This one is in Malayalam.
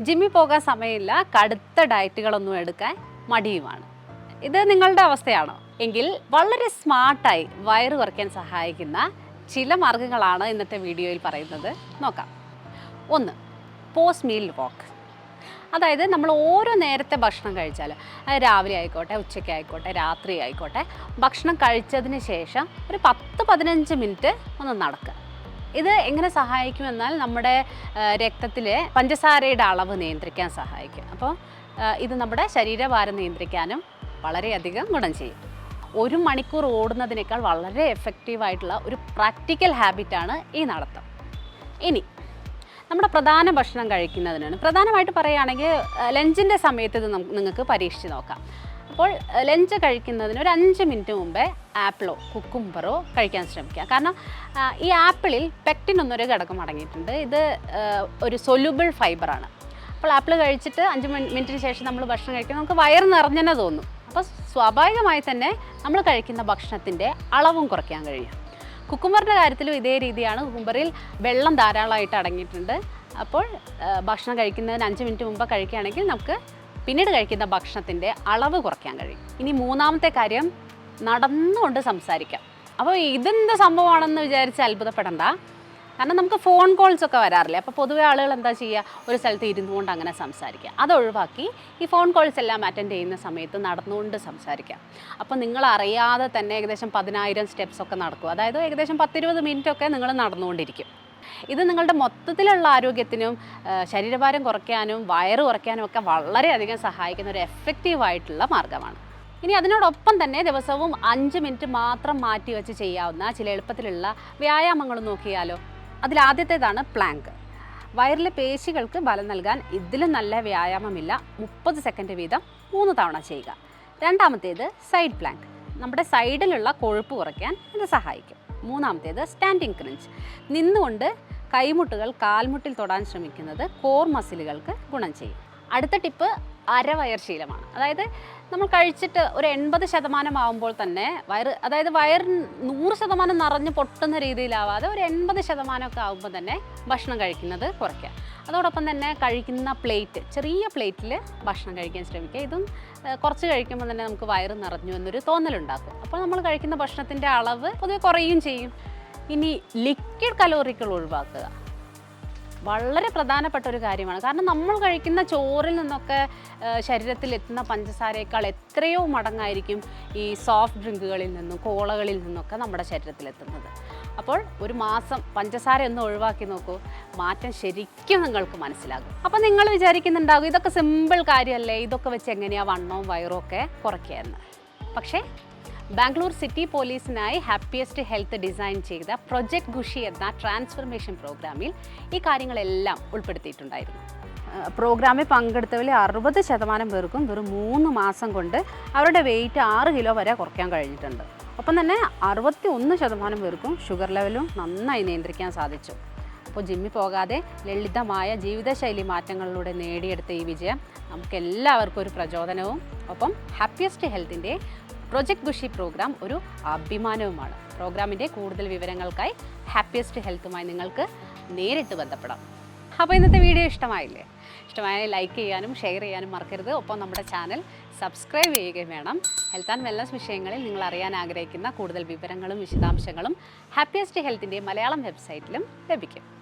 ജിമ്മിൽ പോകാൻ സമയമില്ല. കടുത്ത ഡയറ്റുകളൊന്നും എടുക്കാൻ മടിയുമാണ്. ഇത് നിങ്ങളുടെ അവസ്ഥയാണോ? എങ്കിൽ വളരെ സ്മാർട്ടായി വയറ് കുറയ്ക്കാൻ സഹായിക്കുന്ന ചില മാർഗങ്ങളാണ് ഇന്നത്തെ വീഡിയോയിൽ പറയുന്നത്. നോക്കാം. ഒന്ന് പോസ്റ്റ് മീൽ വാക്ക് അതായത് നമ്മൾ ഓരോ നേരത്തെ ഭക്ഷണം കഴിച്ചാൽ അത് രാവിലെ ആയിക്കോട്ടെ ഉച്ചയ്ക്ക് ആയിക്കോട്ടെ രാത്രി ആയിക്കോട്ടെ ഭക്ഷണം കഴിച്ചതിന് ശേഷം ഒരു പത്ത് പതിനഞ്ച് മിനിറ്റ് ഒന്ന് നടക്കുക. ഇത് എങ്ങനെ സഹായിക്കുമെന്നാൽ നമ്മുടെ രക്തത്തിലെ പഞ്ചസാരയുടെ അളവ് നിയന്ത്രിക്കാൻ സഹായിക്കും. അപ്പോൾ ഇത് നമ്മുടെ ശരീരഭാരം നിയന്ത്രിക്കാനും വളരെയധികം ഗുണം ചെയ്യും. ഒരു മണിക്കൂർ ഓടുന്നതിനേക്കാൾ വളരെ എഫക്റ്റീവായിട്ടുള്ള ഒരു പ്രാക്ടിക്കൽ ഹാബിറ്റാണ് ഈ നടത്തം. ഇനി നമ്മുടെ പ്രധാന ഭക്ഷണം കഴിക്കുന്നതിനാണ്. പ്രധാനമായിട്ട് പറയുകയാണെങ്കിൽ ലഞ്ചിന്റെ സമയത്ത് ഇത് നിങ്ങൾക്ക് പരീക്ഷിച്ച് നോക്കാം. അപ്പോൾ ലഞ്ച് കഴിക്കുന്നതിന് ഒരു അഞ്ച് മിനിറ്റ് മുമ്പേ ആപ്പിളോ കുക്കുംബറോ കഴിക്കാൻ ശ്രമിക്കുക. കാരണം ഈ ആപ്പിളിൽ പെക്റ്റിൻ എന്നൊരു ഘടകം അടങ്ങിയിട്ടുണ്ട്. ഇത് ഒരു സൊല്യൂബിൾ ഫൈബറാണ് അപ്പോൾ ആപ്പിൾ കഴിച്ചിട്ട് അഞ്ച് മിനി- മിനിറ്റിന് ശേഷം നമ്മൾ ഭക്ഷണം കഴിക്കുമ്പോൾ നമുക്ക് വയറ് നിറഞ്ഞെന്നെ തോന്നും. അപ്പോൾ സ്വാഭാവികമായി തന്നെ നമ്മൾ കഴിക്കുന്ന ഭക്ഷണത്തിന്റെ അളവും കുറയ്ക്കാൻ കഴിയും. കുക്കുംബറിന്റെ കാര്യത്തിലും ഇതേ രീതിയാണ്. കുക്കുംബറിൽ വെള്ളം ധാരാളമായിട്ട് അടങ്ങിയിട്ടുണ്ട്. അപ്പോൾ ഭക്ഷണം കഴിക്കുന്നതിന് അഞ്ച് മിനിറ്റ് മുമ്പ് കഴിക്കുകയാണെങ്കിൽ നമുക്ക് പിന്നീട് കഴിക്കുന്ന ഭക്ഷണത്തിന്റെ അളവ് കുറയ്ക്കാൻ കഴിയും. ഇനി മൂന്നാമത്തെ കാര്യം നടന്നുകൊണ്ട് സംസാരിക്കാം. അപ്പോൾ ഇതെന്ത് സംഭവമാണെന്ന് വിചാരിച്ച് അത്ഭുതപ്പെടണ്ട. കാരണം നമുക്ക് ഫോൺ കോൾസ് ഒക്കെ വരാറില്ലേ? അപ്പോൾ പൊതുവെ ആളുകൾ എന്താ ചെയ്യുക? ഒരു സ്ഥലത്ത് ഇരുന്നു കൊണ്ട് അങ്ങനെ സംസാരിക്കുക. അത് ഒഴിവാക്കി ഈ ഫോൺ കോൾസ് എല്ലാം അറ്റൻഡ് ചെയ്യുന്ന സമയത്ത് നടന്നുകൊണ്ട് സംസാരിക്കാം. അപ്പോൾ നിങ്ങൾ അറിയാതെ തന്നെ ഏകദേശം പതിനായിരം സ്റ്റെപ്സ് ഒക്കെ നടക്കും. അതായത് ഏകദേശം പത്തിരുപത് മിനിറ്റ് ഒക്കെ നിങ്ങൾ നടന്നുകൊണ്ടിരിക്കും. ഇത് നിങ്ങളുടെ മൊത്തത്തിലുള്ള ആരോഗ്യത്തിനും ശരീരഭാരം കുറയ്ക്കാനും വയറ് കുറയ്ക്കാനും ഒക്കെ വളരെയധികം സഹായിക്കുന്ന ഒരു എഫക്റ്റീവ് ആയിട്ടുള്ള മാർഗമാണ്. ഇനി അതിനോടൊപ്പം തന്നെ ദിവസവും അഞ്ച് മിനിറ്റ് മാത്രം മാറ്റി വെച്ച് ചെയ്യാവുന്ന ചില എളുപ്പത്തിലുള്ള വ്യായാമങ്ങൾ നോക്കിയാലോ? അതിൽ ആദ്യത്തേതാണ് പ്ലാങ്ക് വയറിലെ പേശികൾക്ക് ബലം നൽകാൻ ഇതിലും നല്ല വ്യായാമമില്ല. മുപ്പത് സെക്കൻഡ് വീതം മൂന്ന് തവണ ചെയ്യുക. രണ്ടാമത്തേത് സൈഡ് പ്ലാങ്ക് നമ്മുടെ സൈഡിലുള്ള കൊഴുപ്പ് കുറയ്ക്കാൻ ഇത് സഹായിക്കും. മൂന്നാമത്തേത് സ്റ്റാൻഡിങ് ക്രഞ്ച്. നിന്നുകൊണ്ട് കൈമുട്ടുകൾ കാൽമുട്ടിൽ തൊടാൻ ശ്രമിക്കുന്നത് കോർ മസിലുകൾക്ക് ഗുണം ചെയ്യും. അടുത്ത ടിപ്പ് അരവയർ ശീലമാണ്. അതായത് നമ്മൾ കഴിച്ചിട്ട് ഒരു എൺപത് ശതമാനം ആകുമ്പോൾ തന്നെ വയറ് അതായത് വയർ നൂറ് ശതമാനം നിറഞ്ഞ് പൊട്ടുന്ന രീതിയിലാവാതെ ഒരു എൺപത് ശതമാനമൊക്കെ ആകുമ്പോൾ തന്നെ ഭക്ഷണം കഴിക്കുന്നത് കുറയ്ക്കുക. അതോടൊപ്പം തന്നെ കഴിക്കുന്ന പ്ലേറ്റ് ചെറിയ പ്ലേറ്റിൽ ഭക്ഷണം കഴിക്കാൻ ശ്രമിക്കുക. ഇതും കുറച്ച് കഴിക്കുമ്പോൾ തന്നെ നമുക്ക് വയറ് നിറഞ്ഞു എന്നൊരു തോന്നലുണ്ടാക്കും. അപ്പോൾ നമ്മൾ കഴിക്കുന്ന ഭക്ഷണത്തിന്റെ അളവ് പൊതുവെ കുറയുകയും ചെയ്യും. ഇനി ലിക്വിഡ് കലോറികൾ ഒഴിവാക്കുക. വളരെ പ്രധാനപ്പെട്ട ഒരു കാര്യമാണ്. കാരണം നമ്മൾ കഴിക്കുന്ന ചോറിൽ നിന്നൊക്കെ ശരീരത്തിൽ എത്തുന്ന പഞ്ചസാരയേക്കാൾ എത്രയോ മടങ്ങായിരിക്കും ഈ സോഫ്റ്റ് ഡ്രിങ്കുകളിൽ നിന്നും കോളകളിൽ നിന്നൊക്കെ നമ്മുടെ ശരീരത്തിലെത്തുന്നത് അപ്പോൾ ഒരു മാസം പഞ്ചസാര ഒന്ന് ഒഴിവാക്കി നോക്കൂ. മാറ്റം ശരിക്കും നിങ്ങൾക്ക് മനസ്സിലാകും. അപ്പോൾ നിങ്ങൾ വിചാരിക്കുന്നുണ്ടാകും ഇതൊക്കെ സിമ്പിൾ കാര്യമല്ലേ? ഇതൊക്കെ വെച്ച് എങ്ങനെയാണ് വണ്ണവും വയറും ഒക്കെ കുറയ്ക്കുക എന്ന്. പക്ഷേ ബാംഗ്ലൂർ സിറ്റി പോലീസിനായി ഹാപ്പിയസ്റ്റ് ഹെൽത്ത് ഡിസൈൻ ചെയ്ത പ്രൊജക്ട് ഗുഷി എന്ന ട്രാൻസ്ഫർമേഷൻ പ്രോഗ്രാമിൽ ഈ കാര്യങ്ങളെല്ലാം ഉൾപ്പെടുത്തിയിട്ടുണ്ടായിരുന്നു. പ്രോഗ്രാമിൽ പങ്കെടുത്തവരിൽ അറുപത് ശതമാനം പേർക്കും വെറും മൂന്ന് മാസം കൊണ്ട് അവരുടെ വെയിറ്റ് ആറ് കിലോ വരെ കുറയ്ക്കാൻ കഴിഞ്ഞിട്ടുണ്ട്. ഒപ്പം തന്നെ അറുപത്തി ഒന്ന് ശതമാനം പേർക്കും ഷുഗർ ലെവലും നന്നായി നിയന്ത്രിക്കാൻ സാധിച്ചു. അപ്പോൾ ജിമ്മിൽ പോകാതെ ലളിതമായ ജീവിതശൈലി മാറ്റങ്ങളിലൂടെ നേടിയെടുത്ത ഈ വിജയം നമുക്കെല്ലാവർക്കും ഒരു പ്രചോദനവും. ഒപ്പം ഹാപ്പിയസ്റ്റ് ഹെൽത്തിന്റെ പ്രൊജക്ട് ഖുഷി പ്രോഗ്രാം ഒരു അഭിമാനവുമാണ്. പ്രോഗ്രാമിന്റെ കൂടുതൽ വിവരങ്ങൾക്കായി ഹാപ്പിയസ്റ്റ് ഹെൽത്തുമായി നിങ്ങൾക്ക് നേരിട്ട് ബന്ധപ്പെടാം. അപ്പോൾ ഇന്നത്തെ വീഡിയോ ഇഷ്ടമായില്ലേ? ഇഷ്ടമായ ലൈക്ക് ചെയ്യാനും ഷെയർ ചെയ്യാനും മറക്കരുത്. ഒപ്പം നമ്മുടെ ചാനൽ സബ്സ്ക്രൈബ് ചെയ്യുകയും വേണം. ഹെൽത്ത് ആൻഡ് വെൽനസ് വിഷയങ്ങളിൽ നിങ്ങൾ അറിയാൻ ആഗ്രഹിക്കുന്ന കൂടുതൽ വിവരങ്ങളും വിശദാംശങ്ങളും ഹാപ്പിയസ്റ്റ് ഹെൽത്തിന്റെ മലയാളം വെബ്സൈറ്റിലും ലഭിക്കും.